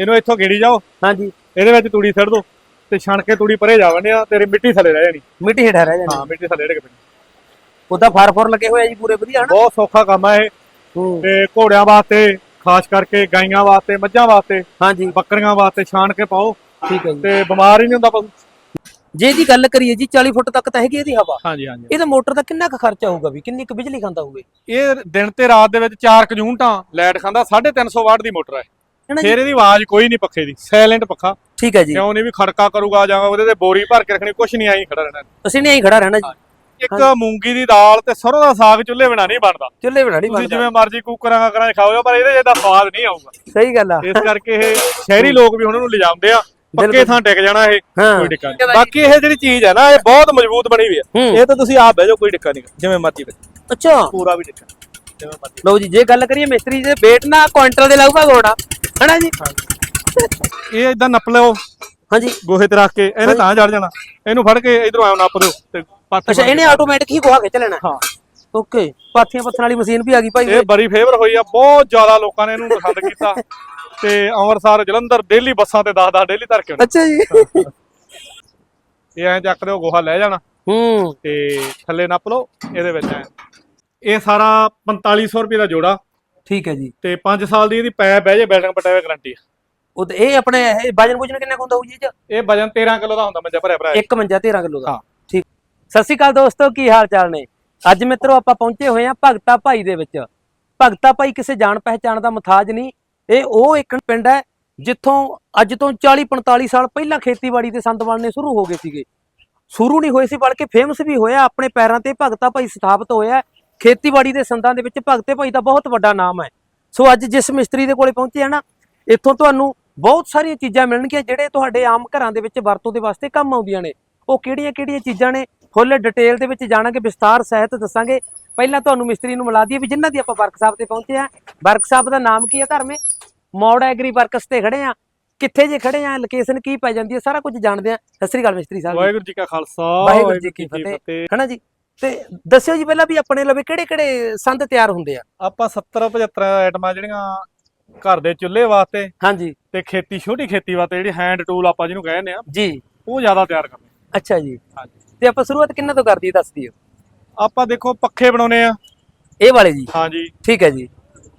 ਇਹਨੂੰ ਇੱਥੋਂ ਗੇੜੀ ਜਾਓ। ਹਾਂਜੀ। ਇਹਦੇ ਵਿੱਚ ਤੂੜੀ ਛੱਡ ਦੋ ਤੇ ਛਣ ਕੇ ਤੂੜੀ ਪਰੇ ਜਾਵਣੇ ਆ ਤੇਰੀ ਮਿੱਟੀ ਥੱਲੇ ਰਹਿ ਜਾਣੀ। ਮਿੱਟੀ ਹੇਠਾਂ ਰਹਿ ਜਾਂਦੀ ਹਾਂ ਮਿੱਟੀ ਥੱਲੇ ਡਿੱਗ ਪੈਣੀ ਉਹਦਾ ਫਾਰ ਫੋਰ ਲੱਗੇ ਹੋਏ ਆ ਜੀ ਪੂਰੇ ਵਧੀਆ ਹਨ? ਬਹੁਤ ਸੌਖਾ ਕੰਮ ਆ ਇਹ। ਤੇ ਘੋੜਿਆਂ ਵਾਸਤੇ ਖਾਸ ਕਰਕੇ ਗਾਈਆਂ ਵਾਸਤੇ ਮੱਝਾਂ ਵਾਸਤੇ ਹਾਂਜੀ। ਬੱਕਰੀਆਂ ਵਾਸਤੇ ਛਾਣ ਕੇ ਪਾਓ। ਠੀਕ ਹੈ ਜੀ। ਤੇ ਬਿਮਾਰ ਹੀ ਨਹੀਂ ਹੁੰਦਾ ਪਸ਼ੂ। ਜੇ ਇਹਦੀ ਗੱਲ ਕਰੀਏ ਜੀ 40 ਫੁੱਟ ਤੱਕ ਤਾਂ ਹੈਗੀ ਇਹਦੀ ਹਵਾ। ਹਾਂਜੀ ਹਾਂਜੀ। ਇਹਦਾ ਮੋਟਰ ਦਾ ਕਿੰਨਾ ਕੁ ਖਰਚਾ ਹੋਊਗਾ ਵੀ? ਕਿੰਨੀ ਕੁ ਬਿਜਲੀ ਖਾਂਦਾ ਹੋਊਗਾ ਇਹ ਦਿਨ ਤੇ ਰਾਤ ਦੇ ਵਿੱਚ 4 ਯੂਨਿਟਾਂ ਲਾਈਟ ਖਾਂਦਾ 350 ਵਾਟ ਦੀ ਮੋਟਰ ਹੈ ਹੈਨਾ ਜੀ? ਫੇਰ ਇਹਦੀ ਆਵਾਜ਼ ਕੋਈ ਨਹੀਂ ਪੱਖੇ ਦੀ ਸਾਇਲੈਂਟ ਪੱਖਾ। ਠੀਕ ਹੈ ਜੀ। ਕਿਉਂ ਨਹੀਂ ਵੀ ਖੜਕਾ ਕਰੂਗਾ ਜਾਂ ਉਹਦੇ ਤੇ ਬੋਰੀ ਭਰ ਕੇ ਰੱਖਣੀ ਕੁਛ ਨਹੀਂ ਆਈ ਖੜਾ ਰਹਿਣਾ। ਅਸੀਂ ਨਹੀਂ ਖੜਾ ਰਹਿਣਾ ਜੀ। ਇੱਕ ਮੂੰਗੀ ਦੀ ਦਾਲ ਤੇ ਸਰੋਂ ਦਾ ਸਾਗ ਚੁੱਲ੍ਹੇ ਬਿਨਾ ਨਹੀਂ ਬਣਦਾ। ਚੁੱਲ੍ਹੇ ਬਣਾ ਨਹੀਂ ਤੁਸੀਂ ਬਣਦਾ। ਜਿਵੇਂ ਮਰਜ਼ੀ ਕੁੱਕਰਾਂ ਕਰਾਂ ਖਾਓ ਪਰ ਇਹਦੇ ਜਿਹਾ ਸਵਾਦ ਨਹੀਂ ਆਊਗਾ। ਸਹੀ ਗੱਲ ਆ। ਇਸ ਕਰਕੇ ਇਹ ਸ਼ਹਿਰੀ ਲੋਕ ਵੀ ਹੁਣ ਇਹਨੂੰ ਲਿਜਾਉਂਦੇ ਆ। ਪੱਕੇ ਬਿਲਕੁਲ। ਥਾਂ ਟਿਕ ਜਾਣਾ ਇਹ ਹਾਂ। ਕੋਈ ਡਿੱਕਾ ਨਹੀਂ। ਬਾਕੀ ਇਹ ਜਿਹੜੀ ਚੀਜ਼ ਹੈ ਨਾ ਇਹ ਬਹੁਤ ਮਜ਼ਬੂਤ ਬਣੀ ਹੋਈ ਹੈ। ਹੂੰ। ਇਹ ਤਾਂ ਤੁਸੀਂ ਆਪ ਬਹਿ ਜਾਓ ਕੋਈ ਡਿੱਕਾ ਨਹੀਂ। ਜਿਵੇਂ ਮਰਜ਼ੀ ਬਹਿ ਅੱਛਾ। ਪੂਰਾ ਵੀ ਡਿੱਕਾ ਜਿਵੇਂ ਮਰਜ਼ੀ। ਲਓ ਜੀ ਜੇ ਗੱਲ ਕਰੀਏ ਮਿਸਤਰੀ ਦੇ weight ਨਾ ਕੁਆਂਟਲ ਦੇ ਲਗਭਗ ਹੋਣਾ ਹੈਨਾ ਜੀ। ਇਹ ਇਦਾਂ ਨੱਪ ਲਓ। ਹਾਂਜੀ। ਗੋਹੇ ਤੇ ਰੱਖ ਕੇ ਇਹਨੇ ਤਾਂ ਚੜ ਜਾਣਾ। ਇਹਨੂੰ ਫੜ ਕੇ ਇਧਰੋਂ ਆਉ ਨੱਪ ਦਿਓ ਤੇ ਪਾਥੇ ਅੱਛਾ ਇਹਨੇ ਆਟੋਮੈਟਿਕ ਹੀ ਗੋਹਾ ਖਿੱਚ ਲੈਣਾ। ਹਾਂ। ਓਕੇ ਪਾਥੀਆਂ ਪੱਥਣ ਵਾਲੀ ਮਸ਼ੀਨ ਵੀ ਆ ਗਈ ਭਾਈ ਇਹ ਬੜੀ ਫੇਵਰ ਹੋਈ ਆ ਬਹੁਤ ਜ਼ਿਆਦਾ ਲੋਕਾਂ ਨੇ ਇਹਨੂੰ ਪਸੰਦ ਕੀਤਾ। ਤੇ ਅੰਮ੍ਰਿਤਸਰ ਜਲੰਧਰ ਡੇਲੀ ਬੱਸਾਂ ਤੇ 10-10 ਡੇਲੀ ਧਰ ਕੇ ਅੱਛਾ ਜੀ। ਇਹ ਐਂ ਚੱਕ ਦਿਓ ਗੋਹਾ ਲੈ ਜਾਣਾ। ਹੂੰ। ਤੇ ਥੱਲੇ ਨੱਪ ਲਓ ਇਹਦੇ ਵਿੱਚ ਐਂ। ਇਹ ਸਾਰਾ 4500 ਰੁਪਏ ਦਾ ਜੋੜਾ। ਠੀਕ ਹੈ ਜੀ। ਤੇ 5 ਸਾਲ ਦੀ ਇਹਦੀ ਪੈ ਬਹਿ ਜੇ ਬੈਲਡਿੰਗ ਪਟਾਵੇ ਗਾਰੰਟੀ ਆ। ਉਹ ਤੇ ਇਹ ਆਪਣੇ ਇਹ ਵਜਨ ਵੁਜਨ ਕਿੰਨਾ ਕੁ ਹੁੰਦਾ ਹੋਊ ਜੀ ਇਹ 'ਚ? ਇਹ ਵਜਨ 13 ਕਿਲੋ ਦਾ ਹੁੰਦਾ ਮੰਜਾ ਭਰਿਆ ਭਰਾ ਇੱਕ ਮੰਜਾ 13 ਕਿਲੋ ਦਾ। ਹਾਂ। ਠੀਕ। ਸਤਿ ਸ਼੍ਰੀ ਅਕਾਲ ਦੋਸਤੋ ਕੀ ਹਾਲ ਚਾਲ ਨੇ? ਅੱਜ ਮਿੱਤਰੋ ਆਪਾਂ ਪਹੁੰਚੇ ਹੋਏ ਆ ਭਗਤਾ ਭਾਈ ਦੇ ਵਿੱਚ। ਭਗਤਾ ਭਾਈ ਕਿਸੇ ਜਾਣ ਪਹਿਚਾਣ ਦਾ ਮੁਤਾਜ ਨਹੀਂ। ਇਹ ਉਹ ਇੱਕ ਪਿੰਡ ਹੈ ਜਿੱਥੋਂ ਅੱਜ ਤੋਂ 40 45 ਸਾਲ ਪਹਿਲਾਂ ਖੇਤੀਬਾੜੀ ਦੇ ਸੰਦ ਬਣਨੇ ਸ਼ੁਰੂ ਹੋ ਗਏ ਸੀਗੇ। ਸ਼ੁਰੂ ਨਹੀਂ ਹੋਏ ਸੀ ਬਲਕਿ ਫੇਮਸ ਵੀ ਹੋਇਆ ਆਪਣੇ ਪੈਰਾਂ ਤੇ ਭਗਤਾ ਭਾਈ ਸਥਾਪਿਤ ਹੋਇਆ। ਖੇਤੀਬਾੜੀ ਦੇ ਸੰਦਾਂ ਦੇ ਵਿੱਚ ਭਗਤੇ ਭਾਈ ਦਾ ਬਹੁਤ ਵੱਡਾ ਨਾਮ ਹੈ। ਸੋ ਅੱਜ ਜਿਸ ਮਿਸਤਰੀ ਦੇ ਕੋਲੇ ਪਹੁੰਚੇ ਆ ਨਾ ਇੱਥੋਂ ਤੁਹਾਨੂੰ ਬਹੁਤ ਸਾਰੀਆਂ ਚੀਜ਼ਾਂ ਮਿਲਣਗੀਆਂ ਜਿਹੜੇ ਤੁਹਾਡੇ ਆਮ ਘਰਾਂ ਦੇ ਵਿੱਚ ਵਰਤੋਂ ਦੇ ਵਾਸਤੇ ਕੰਮ ਆਉਂਦੀਆਂ ਨੇ। ਉਹ ਕਿਹੜੀਆਂ-ਕਿਹੜੀਆਂ ਚੀਜ਼ਾਂ ਨੇ? ਫੁੱਲ ਡਿਟੇਲ ਦੇ ਵਿੱਚ ਜਾਣਾਂਗੇ ਵਿਸਤਾਰ ਸਹਿਤ ਦੱਸਾਂਗੇ। ਪਹਿਲਾਂ ਤੁਹਾਨੂੰ ਮਿਸਤਰੀ ਨੂੰ ਮਿਲਾ ਦਈਏ ਵੀ ਜਿਨ੍ਹਾਂ ਦੀ ਆਪਾਂ ਵਰਕਸ਼ਾਪ ਤੇ ਪਹੁੰਚੇ ਆ। ਵਰਕਸ਼ਾਪ ਦਾ ਨਾਮ ਕੀ ਹੈ ਧਰਮੇ? ਮੌੜ ਐਗਰੀ ਵਰਕਸ ਤੇ ਖੜੇ ਆ। ਕਿੱਥੇ ਜੇ ਖੜੇ ਆ? ਲੋਕੇਸ਼ਨ ਕੀ ਪੈ ਜਾਂਦੀ ਹੈ ਸਾਰਾ ਕੁਝ ਜਾਣਦੇ ਆ। ਸਤਿ ਸ੍ਰੀ ਅਕਾਲ ਮਿਸਤਰੀ ਸਾਹਿਬ। ਵਾਹਿਗੁਰੂ ਜੀ ਕਾ ਖਾਲਸਾ ਵਾਹਿਗੁਰੂ ਜੀ ਕੀ ਫਤਿਹ। ਹਨਾ ਜੀ। ਤੇ ਦੱਸਿਓ ਜੀ ਪਹਿਲਾਂ ਵੀ ਆਪਣੇ ਲਵੇ ਕਿਹੜੇ ਕਿਹੜੇ ਸੰਦ ਤਿਆਰ ਹੁੰਦੇ ਆ? ਆਪਾਂ 70 75 ਆਈਟਮਾਂ ਜਿਹੜੀਆਂ ਘਰ ਦੇ ਚੁੱਲ੍ਹੇ ਵਾਸਤੇ ਹਾਂਜੀ। ਤੇ ਖੇਤੀ ਛੋਟੀ ਖੇਤੀ ਵਾਸਤੇ ਜਿਹੜੀ ਹੈਂਡ ਟੂਲ ਆਪਾਂ ਜਿਹਨੂੰ ਕਹਿੰਦੇ ਆ ਜੀ। ਉਹ ਜ਼ਿਆਦਾ ਤਿਆਰ ਕਰਨੇ ਅੱਛਾ ਜੀ। ਹਾਂਜੀ। ਤੇ ਆਪਾਂ ਸ਼ੁਰੂਆਤ ਕਿੰਨਾ ਤੋਂ ਕਰਦੀ ਦੱਸ ਦਿਓ। ਆਪਾਂ ਦੇਖੋ ਪੱਖੇ ਬਣਾਉਨੇ ਆ। ਇਹ ਵਾਲੇ ਜੀ? ਹਾਂਜੀ। ਠੀਕ ਹੈ ਜੀ।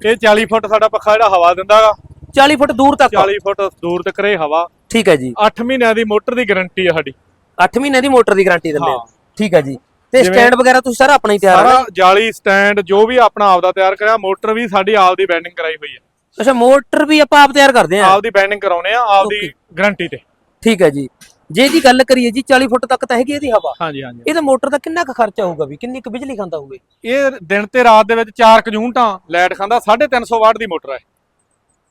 ਇਹ 40 ਫੁੱਟ ਸਾਡਾ ਪੱਖਾ ਜਿਹੜਾ ਹਵਾ ਦਿੰਦਾਗਾ 40 ਫੁੱਟ ਦੂਰ ਤੱਕ? 40 ਫੁੱਟ ਦੂਰ ਤੱਕ ਰੇ ਹਵਾ। ਠੀਕ ਹੈ ਜੀ। 8 ਮਹੀਨਿਆਂ ਦੀ ਮੋਟਰ ਦੀ ਗਾਰੰਟੀ ਆ ਸਾਡੀ। 8 ਮਹੀਨੇ ਦੀ ਮੋਟਰ ਦੀ ਗਾਰੰਟੀ ਦਿੰਦੇ ਆ। ਠੀਕ ਹੈ ਜੀ। ਤੇ ਜਿਵੇਂ- ਸਟੈਂਡ ਵਗੈਰਾ ਤੁਸੀਂ ਸਾਰਾ ਆਪਣਾ ਹੀ ਤਿਆਰ ਸਾਰਾ ਜਾਲੀ ਸਟੈਂਡ ਜੋ ਵੀ ਆਪਣਾ ਆਪਦਾ ਤਿਆਰ ਕਰਿਆ ਮੋਟਰ ਵੀ ਸਾਡੀ ਆਪਦੀ ਬੈਂਡਿੰਗ ਕਰਾਈ ਹੋਈ ਆ ਅੱਛਾ ਮੋਟਰ ਵੀ ਆਪਾਂ ਆਪ ਤਿਆਰ ਕਰਦੇ ਆ ਆਪਦੀ ਬੈਂਡਿੰਗ ਕਰਾਉਨੇ ਆ ਆਪਦੀ ਗਾਰੰਟੀ ਤੇ। ਠੀਕ ਹੈ ਜੀ। ਜੇ ਇਹਦੀ ਗੱਲ ਕਰੀਏ ਜੀ 40 ਫੁੱਟ ਤੱਕ ਤਾਂ ਹੈਗੀ ਇਹਦੀ ਹਵਾ। ਹਾਂਜੀ ਹਾਂਜੀ। ਇਹਦਾ ਮੋਟਰ ਦਾ ਕਿੰਨਾ ਕੁ ਖਰਚਾ ਹੋਊਗਾ ਵੀ? ਕਿੰਨੀ ਕੁ ਬਿਜਲੀ ਖਾਂਦਾ ਹੋਊਗਾ? ਇਹ ਦਿਨ ਤੇ ਰਾਤ ਦੇ ਵਿੱਚ 4 ਯੂਨਿਟਾਂ ਲਾਈਟ ਖਾਂਦਾ 350 ਵਾਟ ਦੀ ਮੋਟਰ ਹੈ।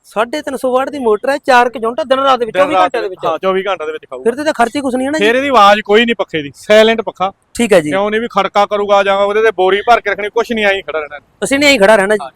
350 ਵਾਟ ਦੀ ਮੋਟਰ ਹੈ 4 ਕਿ ਘੰਟਾ ਦਿਨ ਰਾਤ ਦੇ ਵਿੱਚ 24 ਘੰਟੇ ਦੇ ਵਿੱਚ। ਹਾਂ 24 ਘੰਟੇ ਦੇ ਵਿੱਚ ਖਾਊਗਾ। ਫਿਰ ਤੇ ਤਾਂ ਖਰਚੇ ਕੁਛ ਨਹੀਂ ਹੈ ਨਾ ਜੀ। ਫੇਰ ਇਹਦੀ ਆਵਾਜ਼ ਕੋਈ ਨਹੀਂ ਪੱਖੇ ਦੀ ਸਾਇਲੈਂਟ ਪੱਖਾ। ਠੀਕ ਹੈ ਜੀ। ਕਿਉਂ ਨਹੀਂ ਵੀ ਖੜਕਾ ਕਰੂਗਾ ਜਾਂ ਉਹਦੇ ਤੇ ਬੋਰੀ ਭਰ ਕੇ ਰੱਖਣੀ ਕੁਛ ਨਹੀਂ ਆਈ ਖੜਾ ਰਹਿਣਾ। ਅਸੀਂ ਨਹੀਂ ਖੜਾ ਰਹਿਣਾ ਜੀ।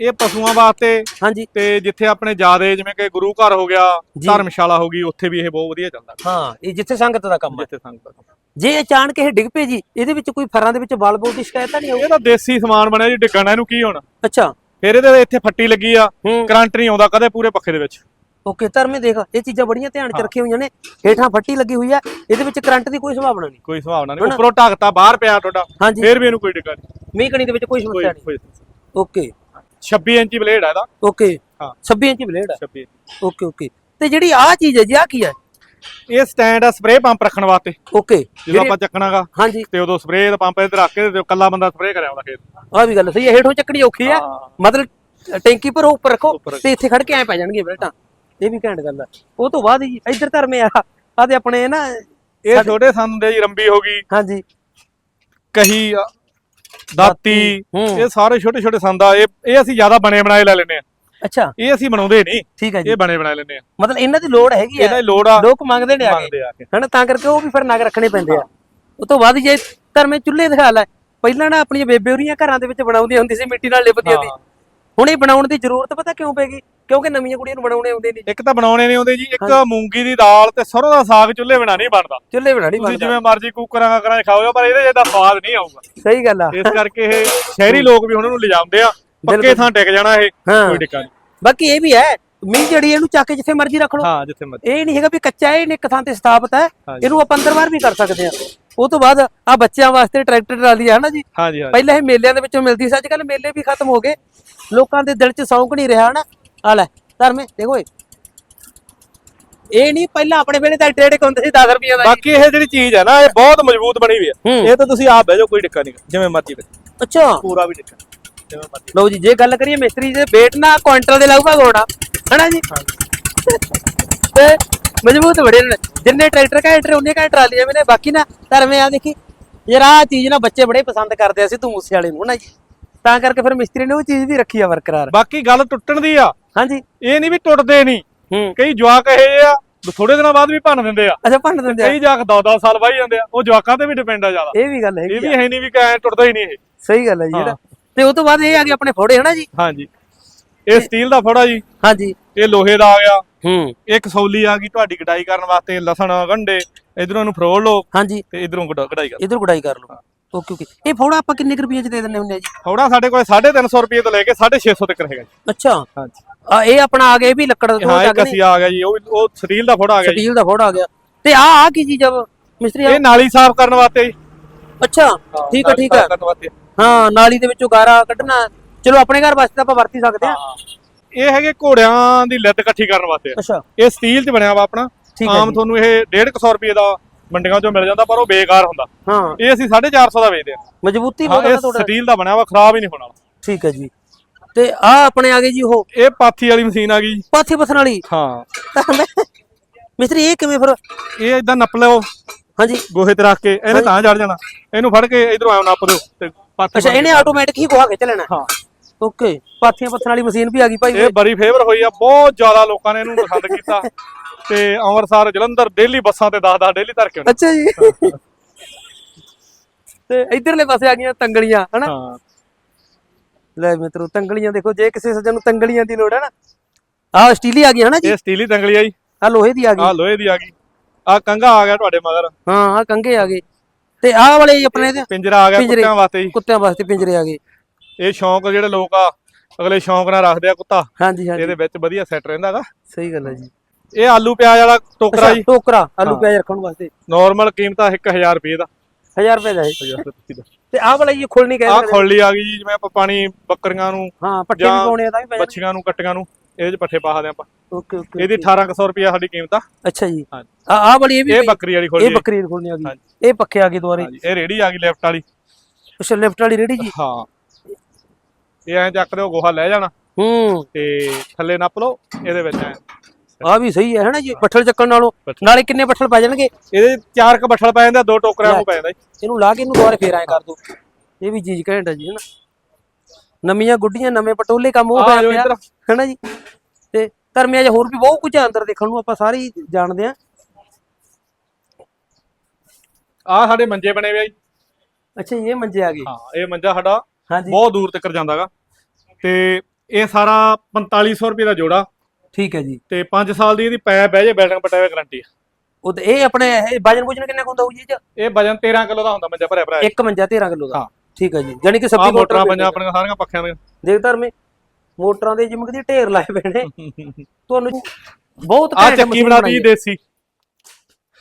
ਇਹ ਪਸ਼ੂਆਂ ਵਾਸਤੇ ਹਾਂਜੀ। ਤੇ ਜਿੱਥੇ ਆਪਣੇ ਜਿਆਦੇ ਜਿਵੇਂ ਕਿ ਗੁਰੂ ਘਰ ਹੋ ਗਿਆ। ਧਰਮਸ਼ਾਲਾ ਹੋ ਗਈ ਉੱਥੇ ਵੀ ਇਹ ਬਹੁਤ ਵਧੀਆ ਚੱਲਦਾ। ਹਾਂ ਇਹ ਜਿੱਥੇ ਸੰਗਤ ਦਾ ਕੰਮ ਹੈ। ਜਿੱਥੇ ਸੰਗਤ ਦਾ। ਜੇ ਅਚਾਨਕ ਇਹ ਡਿੱਗ ਪਏ ਜੀ ਇਹਦੇ ਵਿੱਚ ਕੋਈ ਫਰਾਂ ਦੇ ਵਿੱਚ ਬਲ ਬੋਲ ਦੀ ਸ਼ਿਕਾਇਤ ਤਾਂ ਨਹੀਂ ਆਊਗੀ? ਇਹ ਤਾਂ ਦੇਸੀ ਸਮਾਨ ਬਣਿਆ ਜੀ ਡਿੱਗਣਾ ਇਹਨੂੰ ਕੀ ਹੋਣਾ? ਅੱਛਾ। ਫਿਰ ਇਹਦੇ ਇੱਥੇ ਫੱਟੀ ਲੱਗੀ ਆ ਕਰੰਟ ਨਹੀਂ ਆਉਂਦਾ ਕਦੇ ਪੂਰੇ ਪੱਖੇ ਦੇ ਵਿੱਚ। ਓਕੇ ਧਰਮੇ ਦੇਖ ਇਹ ਚੀਜ਼ਾਂ ਬੜੀਆਂ ਧਿਆਨ ਚ। ਰੱਖੀਆਂ ਹੋਈਆਂ ਨੇ ਹੇਠਾਂ ਫੱਟੀ ਲੱਗੀ ਹੋਈ ਹੈ ਇਹਦੇ ਵਿੱਚ ਕਰੰਟ ਦੀ ਕੋਈ ਸੰਭਾਵਨਾ ਨਹੀਂ। ਕੋਈ ਸੰਭਾਵਨਾ ਨਹੀਂ? ਉੱਪਰੋਂ ਢੱਕਤਾ ਬਾਹਰ ਪਿਆ ਤੁਹਾਡਾ ਫਿਰ ਵੀ ਇਹਨੂੰ ਕੋਈ ਡਿੱਗਾ ਨਹੀਂ। ਮੀਂਹ ਕਣੀ ਦੇ ਵਿੱਚ ਕੋਈ ਸਮੱਸਿਆ ਨਹੀਂ। ਓਕੇ। 26 ਇੰਚੀ ਬਲੇਡ ਆ ਇਹਦਾ। ਓਕੇ। ਹਾਂ। 26 ਇੰਚੀ ਬਲੇਡ ਹੈ 26 ਓਕੇ ਓਕੇ। ਤੇ ਜਿਹੜੀ ਆਹ ਚੀਜ਼ ਹੈ ਜੀ ਆਹ ਕੀ ਹੈ? ਇਹ ਸਟੈਂਡ ਆ ਸਪਰੇਅ ਪੰਪ ਰੱਖਣ ਵਾਸਤੇ। ਓਕੇ। ਜਦੋਂ ਆਪਾਂ ਚੱਕਣਾਗਾ ਹਾਂਜੀ। ਤੇ ਉਦੋਂ ਸਪਰੇਅ ਦਾ ਪੰਪ ਇੱਧਰ ਰੱਖ ਕੇ ਤੇ ਕੱਲਾ ਬੰਦਾ ਸਪਰੇਅ ਕਰਿਆ ਆਉਂਦਾ ਖੇਤ। ਆਹ ਵੀ ਗੱਲ ਸਹੀ ਹੈ ਹੇਠੋਂ ਚੱਕਣੀ ਔਖੀ ਹੈ। ਹਾਂ। ਮਤਲਬ ਟੈਂਕੀ ਪਰ ਉੱਪਰ ਰੱਖੋ ਤੇ ਇੱਥੇ ਖੜ ਕੇ ਐ ਪੈ ਜਾਣਗੇ ਬਲੇਟਾਂ। ਇਹ ਵੀ ਘੈਂਟ ਗੱਲ ਹੈ ਉਹ ਤੋਂ ਬਾਅਦ ਜੀ ਇੱਧਰ ਧਰਮੇ ਆ ਆ ਤੇ ਆਪਣੇ ਨਾ ਇਹ ਛੋਟੇ ਸੰਦ ਦੇ ਜੀ ਰੰਬੀ ਹੋ ਗਈ। ਹਾਂਜੀ। ਕਹੀ ਆ, ਦਾਤੀ। ਇਹ ਸਾਰੇ ਛੋਟੇ ਛੋਟੇ ਸੰਦ ਆ। ਇਹ ਇਹ ਅਸੀਂ ਜ਼ਿਆਦਾ ਬਣੇ ਬਣਾਏ ਲੈ ਲੈਨੇ ਆ। ਅੱਛਾ। ਇਹ ਅਸੀਂ ਬਣਾਉਂਦੇ ਨਹੀਂ। ਠੀਕ ਹੈ ਜੀ। ਇਹ ਬਣੇ ਬਣਾਏ ਲੈਨੇ ਆ। ਮਤਲਬ ਇਹਨਾਂ ਦੀ ਲੋੜ ਹੈਗੀ ਹੈ ਹੀ ਲੋੜ ਆ। ਲੋਕ ਮੰਗਦੇ ਨੇ ਆ ਕੇ। ਆ ਹਨਾ ਤਾਂ ਕਰਕੇ ਉਹ ਵੀ ਫਿਰ ਨਗ ਰੱਖਣੇ ਪੈਂਦੇ ਆ। ਉਹ ਤੋਂ ਬਾਅਦ ਜੇ ਧਰਮੇ ਚੁੱਲ੍ਹੇ ਦਿਖਾ ਲੈ ਪਹਿਲਾਂ ਨਾ ਆਪਣੀਆਂ ਬੇਬੇ ਹੋਰੀਆਂ ਘਰਾਂ ਦੇ ਵਿੱਚ ਬਣਾਉਂਦੀਆਂ ਹੁੰਦੀ ਸੀ ਮਿੱਟੀ ਨਾਲ ਲਿਪਦੀਆਂ ਹਾਂ। ਹੁਣ ਇਹ ਬਣਾਉਣ ਦੀ ਜ਼ਰੂਰਤ ਪਤਾ ਕਿਉਂ ਪੈ ਗਈ? ਕਿਉਂਕਿ ਨਵੀਆਂ ਕੁੜੀਆਂ ਨੂੰ ਬਣਾਉਣੇ ਆਉਂਦੇ ਨਹੀਂ। ਇੱਕ ਤਾਂ ਬਣਾਉਣੇ ਨਹੀਂ ਆਉਂਦੇ ਜੀ ਇੱਕ ਮੂੰਗੀ ਦੀ ਦਾਲ ਤੇ ਸਰੋਂ ਦਾ ਸਾਗ ਚੁੱਲ੍ਹੇ ਬਿਨਾ ਨਹੀਂ ਬਣਦਾ। ਚੁੱਲ੍ਹੇ ਬਣਾਣੀ ਤੁਸੀਂ ਬਣਦਾ। ਜਿਵੇਂ ਮਰਜ਼ੀ ਕੁੱਕਰਾਂ ਕਰਾਂ ਖਾਓ ਪਰ ਇਹਦੇ ਜਿਹਦਾ ਸਵਾਦ ਨਹੀਂ ਆਊਗਾ। ਸਹੀ ਗੱਲ ਆ। ਇਸ ਕਰਕੇ ਇਹ ਸ਼ਹਿਰੀ ਲੋਕ ਵੀ ਹੁਣ ਇਹਨੂੰ ਲਿਜਾਉਂਦੇ ਆ। ਪੱਕੇ। ਥਾਂ ਟਿਕ ਜਾਣਾ ਇਹ ਕੋਈ ਡਿੱਕਾ ਨਹੀਂ। ਬਾਕੀ ਇਹ ਵੀ ਹੈ ਮੀਂਹ ਜਿਹੜੀ ਇਹਨੂੰ ਚੱਕ ਕੇ ਜਿੱਥੇ ਮਰਜ਼ੀ ਰੱਖ ਲਓ। ਹਾਂ ਜਿੱਥੇ ਮਰਜ਼ੀ। ਇਹ ਨਹੀਂ ਹੈਗਾ ਵੀ ਕੱਚਾ ਹੈ, ਇਹਨੇ ਇੱਕ ਥਾਂ ਤੇ ਸਥਾਪਿਤ ਹੈ। ਇਹਨੂੰ ਆਪਾਂ ਅੰਦਰ ਬਾਹਰ ਵੀ ਕਰ ਸਕਦੇ ਆ ਉਹ ਤੋਂ ਬਾਅਦ ਆ ਬੱਚਿਆਂ ਵਾਸਤੇ ਟਰੈਕਟਰ ਟਰਾਲੀ ਹੈ ਨਾ ਜੀ? ਹਾਂਜੀ ਹਾਂਜੀ ਪਹਿਲਾਂ ਇਹ ਮੇਲਿਆਂ ਦੇ ਵਿੱਚੋਂ ਮਿਲਦੀ ਸੀ ਅੱਜ ਕੱਲ ਮੇਲੇ ਵੀ ਖਤਮ ਹੋ ਗਏ। ਲੋਕਾਂ ਦੇ ਦਿਲ 'ਚ ਸੌਂਕ ਨਹੀਂ ਰਿਹਾ ਨਾ ਆ ਲੈ ਧਰਮੇ ਦੇਖੋ ਇਹ। ਇਹ ਨਹੀਂ ਪਹਿਲਾਂ ਆਪਣੇ ਵੇਲੇ ਤਾਂ ਟੇੜੇ ਹੁੰਦੇ ਸੀ 10 ਰੁਪਏ ਦਾ। ਬਾਕੀ ਇਹ ਜਿਹੜੀ ਚੀਜ਼ ਹੈ ਨਾ ਇਹ ਬਹੁਤ ਮਜ਼ਬੂਤ ਬਣੀ ਹੋਈ ਹੈ। ਹੂੰ। ਇਹ ਤਾਂ ਤੁਸੀਂ ਆਪ ਬਹਿ ਜਾਓ ਕੋਈ ਟਿੱਕਾ ਨਹੀਂ ਜਿਵੇਂ ਮਰਜ਼ੀ ਬਹਿ ਅੱਛਾ। ਪੂਰਾ ਵੀ ਟਿੱਕਾ। ਜਿਵੇਂ ਮਰਜ਼ੀ ਲਓ ਜੀ ਜੇ ਗੱਲ ਕਰੀਏ ਮਿਸਤਰੀ ਦੇ ਵੇਟ ਨਾ ਕੁਆਂਟਲ ਦੇ ਲਾਊਗਾ ਗੋਣਾ ਹਨਾ ਜੀ? ਤੇ ਮਜ਼ਬੂਤ ਬੜੇ ਨੇ। ਜਿੰਨੇ ਟਰੈਕਟਰ ਘੈਂਟਰ ਉਹਨੇ ਘੈਂਟ ਟਰਾਲੀਆਂ ਵੀ ਨੇ। ਬਾਕੀ ਨਾ ਧਰਮੇ ਆ ਦੇਖੀ ਯਾਰ ਆਹ ਚੀਜ਼ ਨਾ ਬੱਚੇ ਬੜੇ ਪਸੰਦ ਕਰਦੇ ਆ ਸਿੱਧੂ ਮੂਸੇ ਵਾਲੇ ਨੂੰ ਹਨਾ ਜੀ? ਤਾਂ ਕਰਕੇ ਫਿਰ ਮਿਸਤਰੀ ਨੇ ਉਹ ਚੀਜ਼ ਵੀ ਰੱਖੀ ਆ ਬਰਕਰਾਰ। ਬਾਕੀ ਗੱਲ ਟੁੱਟਣ ਦੀ ਆ। ਹਾਂਜੀ। ਇਹ ਨਹੀਂ ਵੀ ਟੁੱਟਦੇ ਨਹੀਂ। ਕਈ ਜਵਾਕ ਇਹ ਆ ਥੋੜੇ ਦਿਨਾਂ ਬਾਅਦ ਵੀ ਭੰਨ ਦਿੰਦੇ ਆ। ਅੱਛਾ ਭੰਨ ਦਿੰਦੇ ਆ। ਕਈ ਜਵਾਕ 10-10 ਸਾਲ ਵਾਹੀ ਜਾਂਦੇ ਆ। ਉਹ ਜਵਾਕਾਂ ਤੇ ਵੀ ਡਿਪੈਂਡ ਆ ਜ਼ਿਆਦਾ। ਇਹ ਵੀ ਗੱਲ ਇਹ ਹੈਗੀ ਵੀ ਆ। ਹੈ ਨਹੀਂ ਵੀ ਕੈ ਟੁੱਟਦਾ ਹੀ ਨਹੀਂ ਇਹ। ਸਹੀ ਗੱਲ ਹੈ ਜੀ ਜਿਹੜਾ। ਤੇ ਉਹ ਤੋਂ ਬਾਅਦ ਇਹ ਆ ਗਏ ਆਪਣੇ ਫੋੜੇ ਹਨਾ ਜੀ? ਹਾਂਜੀ। ਇਹ ਸਟੀਲ ਦਾ ਫੜਾ ਜੀ। ਹਾਂਜੀ। ਇਹ ਲੋਹੇ ਦਾ ਆ ਗਿਆ। ਹੂੰ। ਇਹ ਕਸੌਲੀ ਆ ਗਈ ਤੁਹਾਡੀ ਕਢਾਈ ਕਰਨ ਵਾਸਤੇ ਲਸਣ ਗੰਢੇ ਇਧਰੋਂ ਨੂੰ ਫਰੋਲ ਲਓ ਹਾਂਜੀ। ਤੇ ਇਧਰੋਂ ਕਢਾਈ ਕਰ। ਇਧਰ ਗੁਡਾਈ ਕਰ ਲਓ। Okay okay. ਇਹ ਫੋੜਾ ਆਪਾਂ ਕਿੰਨੇ ਕੁ ਰੁਪਏ ਚ ਦੇ ਦਿੰਦੇ ਹੁੰਦੇ ਆ ਜੀ? ਫੌੜਾ ਸਾਡੇ ਕੋਲ 350 ਰੁਪਏ ਤੋਂ ਲੈ ਕੇ 650 ਤੱਕ ਹੈਗਾ ਜੀ। ਅੱਛਾ। ਹਾਂਜੀ। ਆ ਇਹ ਆਪਣਾ ਆ ਗਿਆ ਇਹ ਵੀ ਲੱਕੜ ਦਾ ਹਾਂ ਕਸੀਆ ਆ ਗਿਆ ਜੀ ਉਹ ਉਹ ਸਟੀਲ ਦਾ ਫੌੜਾ ਆ ਗਿਆ ਜੀ। ਸਟੀਲ ਦਾ ਫੋੜਾ ਆ ਗਿਆ। ਤੇ ਆ ਆ ਕੀ ਚੀਜ਼ ਆ ਮਿਸਤਰੀ ਇਹ ਨਾਲੀ ਸਾਫ਼ ਕਰਨ ਵਾਸਤੇ ਜੀ। ਅੱਛਾ। ਠੀਕ ਆ ਨਾਲੀ ਠੀਕ ਵਾਸਤੇ। ਹਾਂ ਨਾਲੀ ਦੇ ਵਿੱਚੋਂ ਗਾਰਾ ਕੱਢਣਾ। ਚਲੋ ਆਪਣੇ ਘਰ ਵਾਸਤੇ ਤਾਂ ਆਪਾਂ ਵਰਤ ਹੀ ਸਕਦੇ ਆ ਇਹ ਹੈਗੇ ਘੋੜਿਆਂ ਦੀ ਲੱਤ ਇਕੱਠੀ ਕਰਨ ਵਾਸਤੇ। ਅੱਛਾ। ਇਹ ਸਟੀਲ 'ਚ ਬਣਿਆ ਵਾ ਆਪਣਾ। ਠੀਕ ਹੈ ਆਮ ਜੀ। ਤੁਹਾਨੂੰ ਇਹ 150 ਰੁਪਏ ਦਾ ਮੰਡੀਆਂ 'ਚੋਂ ਮਿਲ ਜਾਂਦਾ ਪਰ ਉਹ ਬੇਕਾਰ ਹੁੰਦਾ। ਹਾਂ। ਇਹ ਅਸੀਂ 450 ਦਾ ਵੇਚਦੇ ਹਾਂ। ਮਜ਼ਬੂਤੀ ਹਾਂ ਬਹੁਤ ਇਹ ਆ ਤੁਹਾਡਾ। ਸਟੀਲ ਦਾ ਬਣਿਆ ਵਾ ਖਰਾਬ ਹੀ ਨਹੀਂ ਹੋਣਾ। ਠੀਕ ਹੈ ਜੀ। ਤੇ ਆ ਆਪਣੇ ਆ ਗਏ ਜੀ ਉਹ। ਇਹ ਪਾਥੀ ਵਾਲੀ ਮਸ਼ੀਨ ਆ ਗਈ। ਪਾਥੀ ਪਥਣ ਵਾਲੀ। ਹਾਂ। ਮਿਸਤਰੀ ਇਹ ਕਿਵੇਂ ਫਿਰ? ਇਹ ਇਦਾਂ ਨੱਪ ਲਓ। ਹਾਂਜੀ। ਗੋਹੇ ਤੇ ਰੱਖ ਕੇ ਇਹਨੇ ਤਾਂ ਚੜ ਜਾਣਾ। ਇਹਨੂੰ ਫੜ ਕੇ ਇਧਰੋਂ ਐਂ ਨੱਪ ਦਿਓ ਤੇ ਪਾਥੀ ਅੱਛਾ ਇਹਨੇ ਆਟੋਮੈਟਿਕ ਹੀ ਗੋਹਾ ਖਿੱਚ ਲੈਣਾ ਹਾਂ। ਓਕੇ ਪਾਥੀਆਂ ਪੱਥਣ ਵਾਲੀ ਮਸ਼ੀਨ ਵੀ ਆ ਗਈ ਭਾਈ। ਇਹ ਬੜੀ ਫੇਵਰ ਹੋਈ ਆ ਬਹੁਤ ਜ਼ਿਆਦਾ ਲੋਕਾਂ ਨੇ ਇਹਨੂੰ ਪਸੰਦ ਕੀਤਾ। ਤੇ ਅੰਮ੍ਰਿਤਸਰ ਜਲੰਧਰ ਡੇਲੀ ਬੱਸਾਂ ਤੇ 10-10 ਡੇਲੀ ਧਰ ਕੇ ਆਉਂਦੇ ਅੱਛਾ ਜੀ। ਤੇ ਇਧਰਲੇ ਪਾਸੇ ਆ ਗਈਆਂ ਤੰਗਲੀਆਂ ਹਨਾ? ਹਾਂ। ਲੈ ਮਿੱਤਰੋ ਤੰਗਲੀਆਂ ਦੇਖੋ ਜੇ ਕਿਸੇ ਸੱਜਣ ਨੂੰ ਤੰਗਲੀਆਂ ਦੀ ਲੋੜ ਹੈ ਨਾ ਆਹ ਸਟੀਲੀ ਆ ਗਈ ਹਨਾ ਜੀ? ਇਹ ਸਟੀਲੀ ਤੰਗਲੀ ਆ ਜੀ। ਆ ਲੋਹੇ ਦੀ ਆ ਗਈ। ਆ ਲੋਹੇ ਦੀ ਆ ਗਈ। ਆ ਕੰਗਾ ਆ ਗਿਆ ਤੁਹਾਡੇ ਮਗਰ। ਹਾਂ ਆ ਕੰਗੇ ਆ ਗਏ। ਤੇ ਆਹ ਵਾਲੇ ਆਪਣੇ ਇਹਦੇ ਪਿੰਜਰਾ ਆ ਗਿਆ ਪਿੰਜਰੇ। ਕੁੱਤਿਆਂ ਵਾਸਤੇ ਜੀ। ਕੁੱਤਿਆਂ ਵਾਸਤੇ ਪਿੰਜਰੇ ਆ ਗਏ। ਇਹ ਸ਼ੌਂਕ ਜਿਹੜੇ ਲੋਕ ਆ ਅਗਲੇ ਸ਼ੌਂਕ ਨਾਲ ਰੱਖਦੇ ਆ ਕੁੱਤਾ। ਹਾਂਜੀ ਹਾਂਜੀ। ਇਹਦੇ ਵਿੱਚ ਵਧੀਆ ਸੈੱਟ ਰਹਿੰਦਾਗਾ ਸਹੀ ਗੱਲ ਹੈ ਜੀ। ਇਹ ਆਲੂ ਪਿਆਜ਼ ਵਾਲਾ ਟੋਕਰਾ ਅੱਛਾ ਜੀ। ਟੋਕਰਾ ਆਲੂ। ਪਿਆਜ਼ ਰੱਖਣ ਵਾਸਤੇ। ਨਾਰਮਲ ਕੀਮਤ ਆ 1000 ਰੁਪਏ ਦਾ। 1000 ਰੁਪਏ ਦਾ ਹੈ 1000 ਰੁਪਏ ਦਾ ਤੇ ਆਹ ਵਾਲਾ ਜੀ ਖੁੱਲਣੀ ਆ ਕਹਿੰਦੇ ਖੋਲੀ ਆ ਗਈ ਜੀ ਜਿਵੇਂ ਆਪਾਂ ਪਾਣੀ ਬੱਕਰੀਆਂ ਨੂੰ ਹਾਂ ਪੱਠੇ ਵੀ ਜਾਂ ਪਾਉਣੇ ਆ ਤਾਂ ਵੀ ਪੈ ਬੱਚੀਆਂ ਨੂੰ ਕੱਟੀਆਂ ਨੂੰ। ਇਹਦੇ ਚ ਪੱਠੇ ਪਾ ਸਕਦੇ ਆਪਾਂ। ਓਕੇ ਓਕੇ ਇਹਦੀ 1800 ਰੁਪਏ ਸਾਡੀ ਕੀਮਤ ਆ। ਅੱਛਾ ਜੀ। ਆ ਆਹ ਵਾਲੀ ਇਹ ਵੀ ਇਹ। ਬੱਕਰੀ ਵਾਲੀ ਖੋਲੀ ਇਹ ਬੱਕਰੀ ਦੀ ਖੋਲਣੀ ਆ ਗਈ। ਇਹ ਪੱਖੇ ਆ ਗਏ ਦੁਆਰੇ ਇਹ ਰੇੜੀ ਆ ਗਈ ਲੈਫਟ ਵਾਲੀ। ਅੱਛਾ ਲੈਫਟ ਵਾਲੀ ਰੇੜੀ ਜੀ। ਹਾਂ। ਇਹ ਐਂ ਚੱਕ ਦਿਓ ਗੋਹਾ ਲੈ ਜਾਣਾ। ਹੂੰ। ਤੇ ਥੱਲੇ ਨੱਪ ਲਓ ਇਹਦੇ ਵਿੱਚ ਐਂ। ਆ ਵੀ ਸਹੀ ਹੈ ਹਨਾ ਜੀ? ਬੱਠਲ ਚੱਕਣ ਨਾਲੋਂ। ਨਾਲੇ ਕਿੰਨੇ ਬੱਠਲ ਪੈ ਜਾਣਗੇ? ਇਹਦੇ ਚਾਰ ਕ ਬੱਠਲ ਪੈ ਜਾਂਦੇ ਦੋ ਟੋਕਰਿਆਂ ਨੂੰ ਪੈ ਜਾਂਦਾ ਇਹਨੂੰ ਲਾ ਕੇ ਇਹਨੂੰ ਦੁਬਾਰੇ ਫੇਰ ਐ ਕਰ ਦੋ। ਇਹ ਵੀ ਚੀਜ਼ ਘੈਂਟ ਹੈ ਜੀ ਹਨਾ? ਨਵੀਆਂ ਗੁੱਡੀਆਂ ਨਵੇਂ ਪਟੋਲੇ ਕੰਮ ਉਹ ਹੋਇਆ ਪਿਆ। ਹਨਾ ਜੀ? ਤੇ ਧਰਮਿਆਂ 'ਚ ਹੋਰ ਵੀ ਬਹੁਤ ਕੁਝ ਆ ਅੰਦਰ ਦੇਖਣ ਨੂੰ ਆਪਾਂ ਸਾਰੇ ਹੀ ਜਾਣਦੇ ਆ ਆ ਸਾਡੇ ਮੰਜੇ ਬਣੇ ਹੋਏ ਆ ਜੀ। ਅੱਛਾ ਇਹ ਮੰਜੇ ਆ ਗਏ। ਹਾਂ ਇਹ ਮੰਜਾ ਸਾਡਾ ਬਹੁਤ ਦੂਰ ਤੱਕ ਜਾਂਦਾਗਾ ਤੇ ਇਹ ਸਾਰਾ 4500 ਰੁਪਏ ਦਾ ਜੋੜਾ। ਠੀਕ ਹੈ ਜੀ। ਤੇ 5 ਸਾਲ ਦੀ ਇਹਦੀ ਪੈ ਬਹਿ ਜੇ ਬਿਲਡਿੰਗ ਪਟਾਵੇ ਗਾਰੰਟੀ ਆ ਉਹ ਤੇ ਇਹ ਆਪਣੇ ਇਹ ਵਜਨ ਵੁਜਨ ਕਿੰਨਾ ਹੁੰਦਾ ਹੋਊ ਜੀ? ਇਹ ਵਜਨ 13 ਕਿਲੋ ਦਾ ਹੁੰਦਾ ਮੰਜਾ ਭਰਿਆ ਭਰਿਆ ਇੱਕ ਮੰਜਾ 13 ਕਿਲੋ ਦਾ। ਹਾਂ। ਠੀਕ ਹੈ ਜੀ ਯਾਨੀ ਕਿ ਆ ਸੱਬੀ ਮੋਟਰਾਂ ਪੰਜਾਂ ਆਪਣੀਆਂ ਸਾਰੀਆਂ ਪੱਖਿਆਂ ਦੀਆਂ ਦੇਖ ਧਰਮੇ ਮੋਟਰਾਂ ਦੇ ਜਿਮਕ ਦੀ ਢੇਰ ਲਾਏ ਪਏ ਨੇ। ਤੁਹਾਨੂੰ ਬਹੁਤ ਆ ਘੈਂਟ ਚੱਕੀ ਮਸ਼ੀਨ ਬਣਾਈ ਹੈ। ਦੇਸੀ।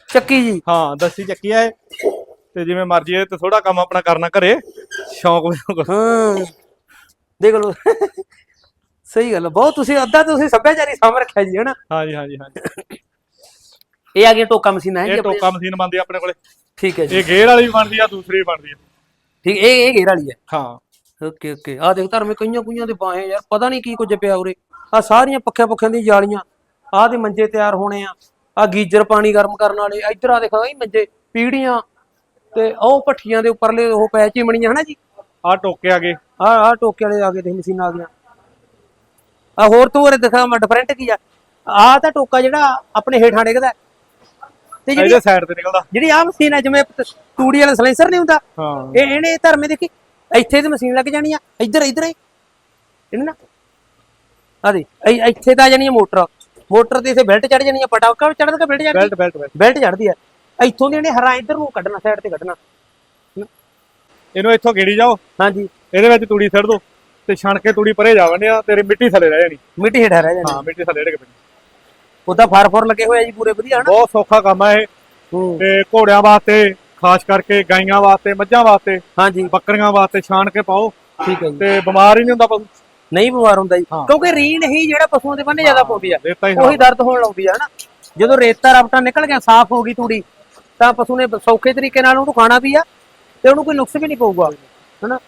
ਚੱਕੀ ਜੀ। ਹਾਂ ਦਸੀ ਚੱਕੀ ਆ ਇਹ। ਤੇ ਜਿਵੇਂ ਮਰਜ਼ੀ ਇਹ ਤੇ ਥੋੜਾ ਕੰਮ ਆਪਣਾ ਕਰਨਾ ਘਰੇ। ਸ਼ੌਂਕ ਵਜੋਂ ਕਰੋ। ਹਾਂ ਦੇਖ ਲਓ। ਸਹੀ ਗੱਲ ਆ, ਬਹੁਤ ਤੁਸੀਂ ਅੱਧਾ ਤੁਸੀਂ ਸੱਭਿਆਚਾਰੀ ਸਾਂਭ ਰੱਖਿਆ ਜੀ ਹਨਾ? ਹਾਂਜੀ ਹਾਂਜੀ ਹਾਂਜੀ। ਇਹ ਆ ਗਈਆਂ ਟੋਕਾ ਮਸ਼ੀਨਾਂ ਹੈ ਜੀ ਇਹ ਆਪਣੇ ਟੋਕਾ ਮਸ਼ੀਨ ਬਣਦੀ ਆ ਆਪਣੇ ਕੋਲੇ। ਠੀਕ ਹੈ ਜੀ। ਇਹ ਗੇਅਰ ਵਾਲੀ ਵੀ ਬਣਦੀ ਆ ਦੂਸਰੀ ਵੀ ਬਣਦੀ ਆ। ਠੀਕ ਇਹ ਇਹ ਘੇਰ ਵਾਲੀ ਹੈ। ਹਾਂ। Okay okay. ਆ ਦੇਖ ਧਰਮੇ ਕਈਆਂ ਕੁਈਆਂ ਦੇ ਬਾਹੇ ਯਾਰ ਪਤਾ ਨਹੀਂ ਕੀ ਕੁਝ ਪਿਆ ਉਰੇ। ਆ ਸਾਰੀਆਂ ਪੱਖਿਆਂ ਪੱਖਿਆਂ ਦੀ ਜਾਲੀਆਂ ਆਹ ਦੇ ਮੰਜੇ ਤਿਆਰ ਹੋਣੇ ਆ ਆ ਗੀਜਰ ਪਾਣੀ ਗਰਮ ਕਰਨ ਵਾਲੇ ਇੱਧਰ ਆ ਦੇਖੋ ਇਹ ਮੰਜੇ ਪੀੜੀਆਂ ਤੇ ਉਹ ਭੱਠੀਆਂ ਦੇ ਉੱਪਰਲੇ ਉਹ ਪੈ ਚਿਮਣੀਆਂ ਹਨਾ ਜੀ? ਆ ਟੋਕੇ ਆ ਗਏ। ਆ ਆ ਟੋਕੇ ਵਾਲੇ ਆ ਗਏ ਦੇਖ ਮਸ਼ੀਨਾਂ ਆ ਗਈਆਂ। ਆ ਹੋਰ ਤੂੰ ਉਰੇ ਦਿਖਾ ਮੈਂ ਡਿਫਰੈਂਟ ਕੀ ਆ। ਆ ਤਾਂ ਟੋਕਾ ਜਿਹੜਾ ਆਪਣੇ ਹੇਠਾਂ ਡਿੱਗਦਾ। ਤੇ ਜਿਹੜੀ ਇਹਦੇ ਸਾਈਡ ਤੇ ਨਿਕਲਦਾ। ਜਿਹੜੀ ਆ ਮਸ਼ੀਨ ਹੈ ਜਿਵੇਂ ਤੂੜੀ ਵਾਲਾ ਸਲੈਂਸਰ ਨਹੀਂ ਹੁੰਦਾ ਹਾਂ। ਇਹ ਇਹਨੇ ਧਰਮੇ ਦੇਖੀ ਇੱਥੇ ਤੇ ਮਸ਼ੀਨ ਲੱਗ ਜਾਣੀ ਆ ਇੱਧਰ ਇੱਧਰ ਹੀ ਇਹਨੇ ਨਾ ਆ ਦੇ ਇੱਥੇ ਤਾਂ ਜਾਣੀ ਆ ਮੋਟਰ। ਮੋਟਰ ਤੇ ਇਥੇ ਬੈਲਟ ਚੜ ਜਾਣੀ ਆ ਪਟਾਕਾ ਚੜਨ ਦਾ ਬੈਲਟ ਚੜਦੀ ਬੈਲਟ ਬੈਲਟ ਬੈਲਟ। ਚੜਦੀ ਆ। ਇੱਥੋਂ ਦੀ ਇਹਨੇ ਹਰਾ ਇੱਧਰ ਨੂੰ ਕੱਢਣਾ ਸਾਈਡ ਤੇ ਕੱਢਣਾ। ਇਹਨੂੰ ਇੱਥੋਂ ਗੇੜੀ ਜਾਓ। ਹਾਂਜੀ। ਇਹਦੇ ਵਿੱਚ ਤੂੜੀ ਸਿੱਟ ਦੋ ਤੇ ਛਣ ਕੇ ਤੂੜੀ ਪਰੇ ਜਾ ਵੰਨੇ ਆ ਤੇਰੀ ਮਿੱਟੀ ਥੱਲੇ ਰਹਿ ਜਾਣੀ। ਮਿੱਟੀ ਹੇਠਾਂ ਰਹਿ ਜਾਂਦੀ ਹਾਂ ਮਿੱਟੀ ਥੱਲੇ ਡਿੱਗ ਪੈਣੀ। ਉਹਦਾ ਫਾਰ ਫੋਰ ਲੱਗੇ ਹੋਏ ਆ ਜੀ ਪੂਰੇ ਵਧੀਆ ਹਨਾ? ਬਹੁਤ ਸੌਖਾ ਕੰਮ ਹੈ ਇਹ। ਹੂੰ। ਤੇ ਘੋੜਿਆਂ ਵਾਸਤੇ ਖਾਸ ਕਰਕੇ ਗਾਈਆਂ ਵਾਸਤੇ ਮੱਝਾਂ ਵਾਸਤੇ ਹਾਂਜੀ। ਬੱਕਰੀਆਂ ਵਾਸਤੇ ਛਾਣ ਕੇ ਪਾਓ। ਠੀਕ ਹੈ ਜੀ। ਤੇ ਬਿਮਾਰ ਹੀ ਨਹੀਂ ਹੁੰਦਾ ਪਸ਼ੂ। ਨਹੀਂ ਬਿਮਾਰ ਹੁੰਦਾ ਜੀ। ਹਾਂ। ਕਿਉਂਕਿ ਰੀਣ ਹੀ ਜਿਹੜਾ ਪਸ਼ੂਆਂ ਦੇ ਬੰਨੇ ਜ਼ਿਆਦਾ ਪਾਉਂਦੀ ਆ। ਰੇਤਾ ਹੀ ਉਹੀ ਦਰਦ ਹੋਣ ਲੱਗਦੀ ਆ ਹਨਾ? ਜਦੋਂ ਰੇਤਾ ਰਪਟਾ ਨਿਕਲ ਗਿਆ ਸਾਫ਼ ਹੋ ਗਈ ਤੂੜੀ ਤਾਂ ਪਸ਼ੂ ਨੇ ਸੌਖੇ ਤਰੀਕੇ ਨਾਲ ਉਹਨੂੰ ਖਾਣਾ ਵੀ ਆ ਤੇ ਉਹਨੂੰ ਕੋਈ ਨੁਕਸ ਵੀ ਨਹੀਂ ਪਊਗਾ ਹਨਾ?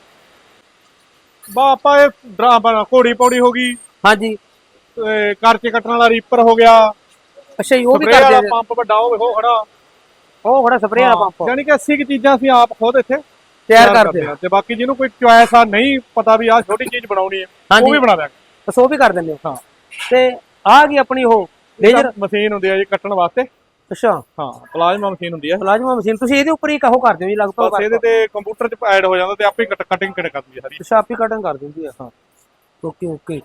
ਬਾ ਆਪਾਂ ਇਹ ਡਰਾ ਬਣਾ ਘੋੜੀ ਪੌੜੀ ਹੋ ਗਈ। ਹਾਂਜੀ। ਤੇ ਕਰਚੇ ਕੱਟਣ ਵਾਲਾ ਰੀਪਰ ਹੋ ਗਿਆ। ਅੱਛਾ ਜੀ ਉਹ ਵੀ ਕਰਦੇ ਆ। ਪੰਪ ਵੱਡਾ ਉਹ ਵੇਖੋ ਖੜਾ। ਉਹ ਖੜਾ ਸਪਰੇਅ ਵਾਲਾ ਪੰਪ ਯਾਨੀ ਕਿ 80 ਕੀ ਚੀਜ਼ਾਂ ਅਸੀਂ ਆਪ ਖੁਦ ਇੱਥੇ ਤਿਆਰ ਕਰਦੇ ਆ। ਤੇ ਬਾਕੀ ਜਿਹਨੂੰ ਕੋਈ ਚੁਆਇਸ ਆ ਨਹੀਂ ਪਤਾ ਵੀ ਆਹ ਛੋਟੀ ਚੀਜ਼ ਬਣਾਉਣੀ ਹੈ। ਉਹ ਵੀ ਬਣਾ ਦਿਆਂਗੇ। ਬਸ ਉਹ ਵੀ ਕਰ ਦਿੰਦੇ ਹੋ। ਤੇ ਆ ਗਈ ਆਪਣੀ ਉਹ ਲੇਜ਼ਰ ਮਸ਼ੀਨ ਹੁੰਦੀ ਹੈ ਜੀ ਕੱਟਣ ਵਾਸਤੇ। ਅੱਛਾ। ਹਾਂ ਪਲਾਜ਼ਮਾ ਮਸ਼ੀਨ ਹੁੰਦੀ ਹੈ ਪਲਾਜ਼ਮਾ ਮਸ਼ੀਨ ਤੁਸੀਂ ਇਹਦੇ ਉੱਪਰ ਹੀ ਕਹੋ ਕਰਦੇ ਹੋ ਜੀ ਲਗਭਗ ਬਸ ਇਹਦੇ ਤੇ ਕੰਪਿਊਟਰ 'ਚ ਐਡ ਹੋ ਜਾਂਦਾ ਤੇ ਆਪੇ ਕਟਿੰਗ ਕਰ ਕਰਦੀ ਹੈ ਸਾਰੀ। ਸ਼ਾਪੀ ਕਟਿੰਗ ਕਰ ਦਿੰਦੀ ਆ। ਹਾਂ। ਓਕੇ ਓਕੇ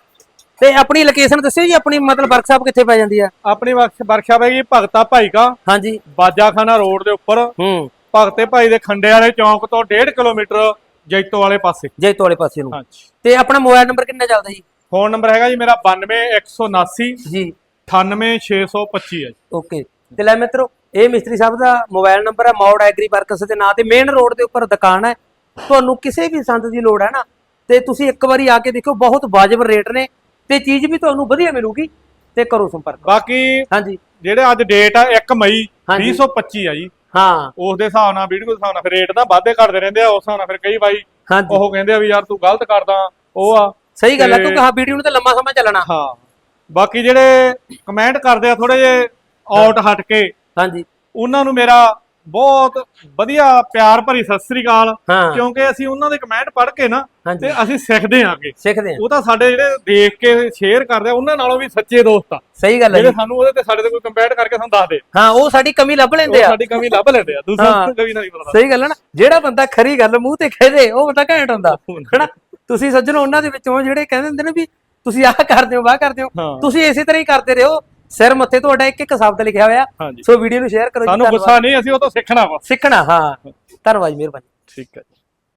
ਤੇ ਆਪਣੀ ਲੋਕੇਸ਼ਨ ਦੱਸਿਓ ਜੀ ਆਪਣੀ ਮਤਲਬ ਵਰਕਸ਼ਾਪ ਕਿੱਥੇ ਪੈ ਜਾਂਦੀ ਆ? ਆਪਣੀ ਵਰਕਸ਼ਾਪ ਹੈਗੀ ਭਗਤਾ ਭਾਈ ਕਾ ਹਾਂਜੀ। ਬਾਜਾਖਾਨਾ ਰੋਡ ਦੇ ਉੱਪਰ। ਹੂੰ। ਭਗਤੇ ਭਾਈ ਦੇ ਖੰਡੇ ਵਾਲੇ ਚੌਂਕ ਤੋਂ 1.5 ਕਿਲੋਮੀਟਰ ਜੈਤੋ ਵਾਲੇ ਪਾਸੇ। ਜੈਤੋ ਵਾਲੇ ਪਾਸੇ ਨੂੰ। ਹਾਂਜੀ। ਤੇ ਆਪਣਾ ਮੋਬਾਈਲ ਨੰਬਰ ਕਿੰਨਾ ਚੱਲਦਾ ਜੀ? ਫੋਨ ਨੰਬਰ ਹੈਗਾ ਜੀ ਮੇਰਾ 92179 ਜੀ। 98625 ਹੈ ਜੀ। ਓਕੇ। ਤੇ ਲੈ ਮਿੱਤਰੋ ਇਹ ਮਿਸਤਰੀ ਸਾਹਿਬ ਦਾ ਮੋਬਾਈਲ ਨੰਬਰ ਹੈ ਮੌੜ ਐਗਰੀ ਵਰਕਸ ਦੇ ਨਾਂ ਤੇ। ਮੇਨ ਰੋਡ ਦੇ ਉੱਪਰ ਦੁਕਾਨ ਹੈ। ਤੁਹਾਨੂੰ ਕਿਸੇ ਵੀ ਸੰਦ ਦੀ ਲੋੜ ਹੈ ਨਾ ਤੇ ਤੁਸੀਂ ਇੱਕ ਵਾਰੀ ਆ ਕੇ ਦੇਖੋ ਬਹੁਤ ਵਾਜਬ ਰੇਟ ਨੇ। ਤੇ ਚੀਜ਼ ਵੀ ਤੁਹਾਨੂੰ ਵਧੀਆ ਮਿਲੂਗੀ ਤੇ ਕਰੋ ਸੰਪਰਕ। ਬਾਕੀ ਹਾਂਜੀ। ਜਿਹੜੇ ਅੱਜ ਡੇਟ ਆ 1 ਮਈ ਹਾਂਜੀ। 2025 ਆ ਜੀ। ਹਾਂ। ਉਸ ਦੇ ਹਿਸਾਬ ਨਾਲ ਵੀਡੀਓ ਦੇ ਹਿਸਾਬ ਨਾਲ ਫਿਰ ਰੇਟ ਤਾਂ ਵਾਧੇ ਘਟਦੇ ਰਹਿੰਦੇ ਆ ਉਸ ਹਿਸਾਬ ਨਾਲ ਫਿਰ ਕਈ ਵਾਰੀ ਹਾਂਜੀ। ਉਹ ਕਹਿੰਦੇ ਆ ਵੀ ਯਾਰ ਤੂੰ ਗਲਤ ਕਰਦਾ ਉਹ ਆ। ਸਹੀ ਗੱਲ ਤੇ- ਕਿਉਂਕਿ ਹਾਂ ਵੀਡੀਓ ਨੂੰ ਤਾਂ ਲੰਮਾ ਸਮਾਂ ਚੱਲਣਾ। ਹਾਂ। ਬਾਕੀ ਜਿਹੜੇ ਕਮੈਂਟ ਕਰਦੇ ਆ ਥੋੜੇ ਜੇ ਆਊਟ ਹਟ ਕੇ ਹਾਂਜੀ। ਉਹਨਾਂ ਨੂੰ ਮੇਰਾ ਬਹੁਤ ਵਧੀਆ ਪਿਆਰ ਭਰੀ ਸਤਿ ਸ੍ਰੀ ਅਕਾਲ। ਹਾਂ। ਕਿਉਂਕਿ ਅਸੀਂ ਉਹਨਾਂ ਦੇ ਕਮੈਂਟ ਪੜ੍ਹ ਕੇ ਨਾ ਹਾਂਜੀ। ਤੇ ਅਸੀਂ ਸਿੱਖਦੇ ਆਂਗੇ ਸਿੱਖਦੇ ਆ ਉਹ ਤਾਂ ਸਾਡੇ ਜਿਹੜੇ ਦੇਖ ਕੇ ਸ਼ੇਅਰ ਕਰਦੇ ਆ ਉਹਨਾਂ ਨਾਲੋਂ ਵੀ ਸੱਚੇ ਦੋਸਤ ਆ। ਸਹੀ ਗੱਲ ਹੈ ਜਿਹੜੇ ਜੀ। ਸਾਨੂੰ ਉਹਦੇ ਤੇ ਸਾਡੇ ਤੇ ਕੋਈ ਕੰਪੇਅਰ ਕਰਕੇ ਸਾਨੂੰ ਦੱਸਦੇ ਹਾਂ ਉਹ ਸਾਡੀ ਕਮੀ ਲੱਭ ਉਹ ਲੈਂਦੇ ਆ। ਸਾਡੀ ਕਮੀ ਲੱਭ ਲੈਂਦੇ ਆ। ਦੂਸਰਾ ਹਾਂ। ਕਮੀ ਨਹੀਂ ਪਤਾ ਸਹੀ ਗੱਲ ਹੈ ਨਾ। ਜਿਹੜਾ ਬੰਦਾ ਖਰੀ ਗੱਲ ਮੂੰਹ ਤੇ ਕਹਦੇ ਉਹ ਬੰਦਾ ਘੈਂਟ ਹੁੰਦਾ। ਹਨਾ? ਤੁਸੀਂ ਸੱਜਣੋ ਉਹਨਾਂ ਦੇ ਵਿੱਚੋਂ ਜਿਹੜੇ ਕਹਿੰਦੇ ਹੁੰਦੇ ਨੇ ਵੀ ਤੁਸੀਂ ਆਹ ਕਰਦੇ ਹੋ ਵਾਹ ਕਰਦੇ ਹੋ। ਹਾਂ। ਤੁਸੀਂ ਇਸੇ ਤਰ੍ਹਾਂ ਹੀ ਕਰਦੇ ਰਹੋ। ਸਿਰ ਮੱਥੇ ਤੁਹਾਡਾ ਇੱਕ ਇੱਕ ਸ਼ਬਦ ਲਿਖਿਆ ਹੋਇਆ। ਹਾਂਜੀ। ਸੋ ਵੀਡੀਓ ਨੂੰ ਸ਼ੇਅਰ ਕਰੋ ਜੀ ਸਾਨੂੰ ਧੰਨਵਾਦ। ਗੁੱਸਾ ਨਹੀਂ ਅਸੀਂ ਉਹ ਤੋਂ ਸਿੱਖਣਾ ਵਾ। ਸਿੱਖਣਾ ਹਾਂ। ਧੰਨਵਾਦ ਜੀ, ਮਿਹਰਬਾਨੀ। ਠੀਕ ਹੈ